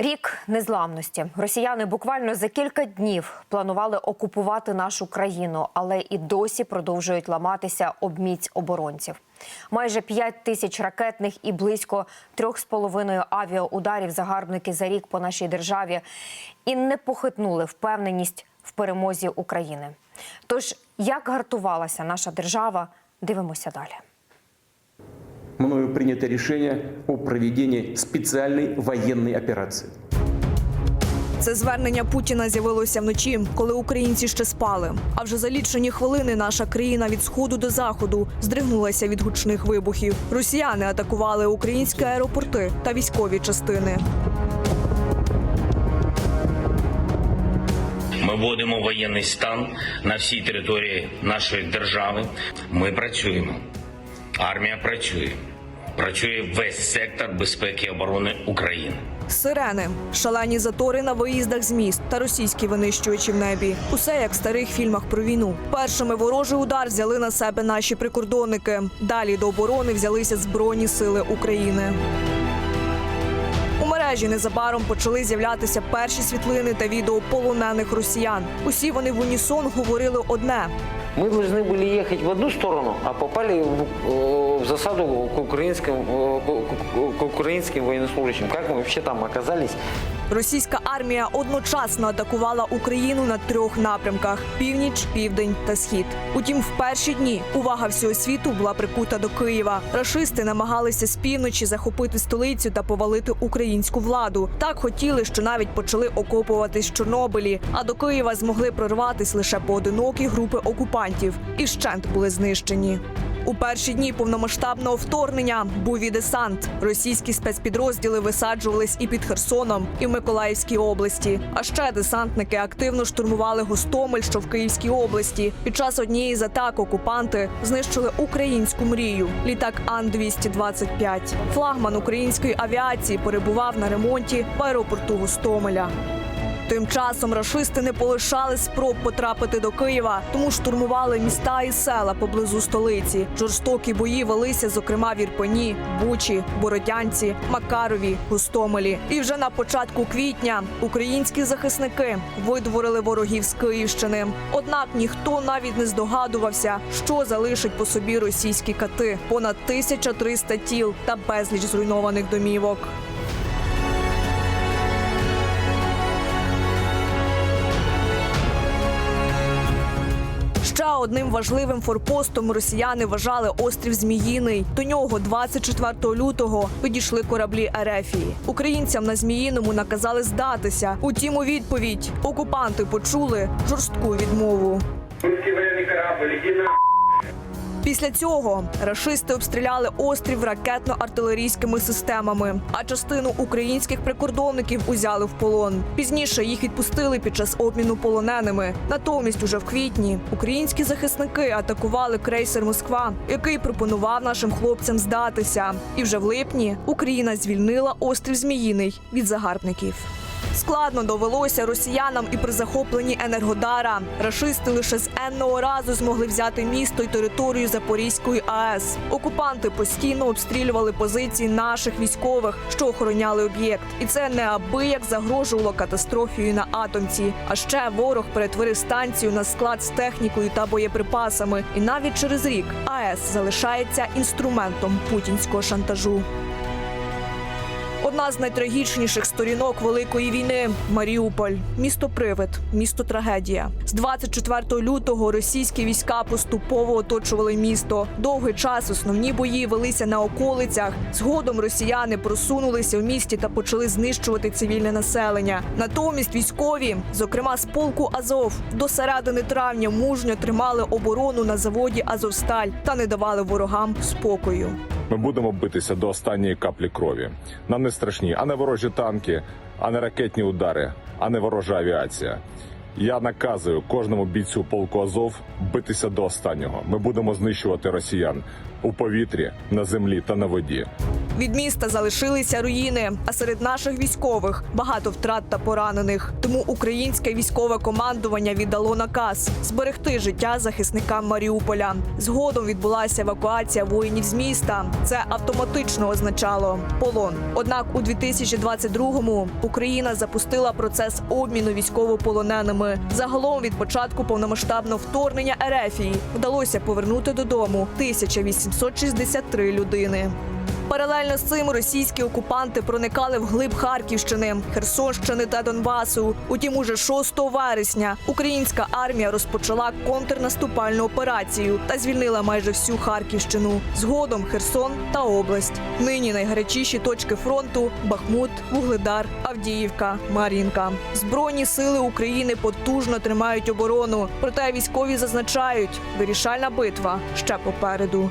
Рік незламності. Росіяни буквально за кілька днів планували окупувати нашу країну, але і досі продовжують ламатися об міць оборонців. Майже 5 тисяч ракетних і близько 3,5 авіаударів загарбники за рік по нашій державі і не похитнули впевненість в перемозі України. Тож, як гартувалася наша держава, дивимося далі. Мною принято решение о проведении специальной военной операции. Це звернення Путіна з'явилося вночі, коли українці ще спали. А вже за лічені хвилини наша країна від сходу до заходу здригнулася від гучних вибухів. Росіяни атакували українські аеропорти та військові частини. Ми вводимо воєнний стан на всій території нашої держави. Ми працюємо. Армія працює. Працює весь сектор безпеки і оборони України. Сирени, шалені затори на виїздах з міст та російські винищувачі в небі. Усе як в старих фільмах про війну. Першими ворожий удар взяли на себе наші прикордонники. Далі до оборони взялися Збройні сили України. У мережі незабаром почали з'являтися перші світлини та відео полонених росіян. Усі вони в унісон говорили одне: Мы должны были ехать в одну сторону, а попали в, э, в засаду к украинским, э, к- к- к украинским военнослужащим. Как мы вообще там оказались? Російська армія одночасно атакувала Україну на трьох напрямках: північ, південь та схід. Утім, в перші дні увага всього світу була прикута до Києва. Рашисти намагалися з півночі захопити столицю та повалити українську владу. Так хотіли, що навіть почали окопуватись Чорнобилі. А до Києва змогли прорватись лише поодинокі групи окупантів і вщент були знищені. У перші дні повномасштабного вторгнення був і десант. Російські спецпідрозділи висаджувались і під Херсоном, і в Миколаївській області. А ще десантники активно штурмували Гостомель, що в Київській області. Під час однієї з атак окупанти знищили українську мрію. Літак Ан-225. Флагман української авіації перебував на ремонті в аеропорту Гостомеля. Тим часом рашисти не полишали спроб потрапити до Києва, тому штурмували міста і села поблизу столиці. Жорстокі бої велися, зокрема в Ірпені, Бучі, Бородянці, Макарові, Гостомелі. І вже на початку квітня українські захисники видворили ворогів з Київщини. Однак ніхто навіть не здогадувався, що залишить по собі російські кати понад 1300 тіл та безліч зруйнованих домівок. Одним важливим форпостом росіяни вважали острів Зміїний. До нього 24 лютого підійшли кораблі Ерефії. Українцям на Зміїному наказали здатися. Утім, у відповідь окупанти почули жорстку відмову. Корабль, иди на Після цього рашисти обстріляли острів ракетно-артилерійськими системами, а частину українських прикордонників узяли в полон. Пізніше їх відпустили під час обміну полоненими. Натомість, уже в квітні, українські захисники атакували крейсер Москва, який пропонував нашим хлопцям здатися. І вже в липні Україна звільнила острів Зміїний від загарбників. Складно довелося росіянам і при захопленні Енергодара. Рашисти лише з енного разу змогли взяти місто й територію Запорізької АЕС. Окупанти постійно обстрілювали позиції наших військових, що охороняли об'єкт, і це неабияк загрожувало катастрофію на атомці. А ще ворог перетворив станцію на склад з технікою та боєприпасами. І навіть через рік АЕС залишається інструментом путінського шантажу. Одна з найтрагічніших сторінок великої війни Маріуполь, місто Привид, місто трагедія. З 24 лютого російські війська поступово оточували місто. Довгий час основні бої велися на околицях. Згодом росіяни просунулися в місті та почали знищувати цивільне населення. Натомість військові, зокрема з полку Азов, до середини травня мужньо тримали оборону на заводі Азовсталь та не давали ворогам спокою. Ми будемо битися до останньої каплі крові. Нам не страшні, а не ворожі танки, а не ракетні удари, а не ворожа авіація. Я наказую кожному бійцю полку Азов битися до останнього. Ми будемо знищувати росіян у повітрі, на землі та на воді. Від міста залишилися руїни, а серед наших військових багато втрат та поранених. Тому українське військове командування віддало наказ зберегти життя захисникам Маріуполя. Згодом відбулася евакуація воїнів з міста. Це автоматично означало полон. Однак у 2022-му Україна запустила процес обміну військовополоненими. Загалом від початку повномасштабного вторгнення Ерефії вдалося повернути додому 1863 людини. Паралельно з цим російські окупанти проникали вглиб Харківщини, Херсонщини та Донбасу. Утім, уже 6 вересня українська армія розпочала контрнаступальну операцію та звільнила майже всю Харківщину. Згодом Херсон та область. Нині найгарячіші точки фронту Бахмут, Вугледар, Авдіївка, Мар'їнка. Збройні сили України потужно тримають оборону. Проте військові зазначають, вирішальна битва ще попереду.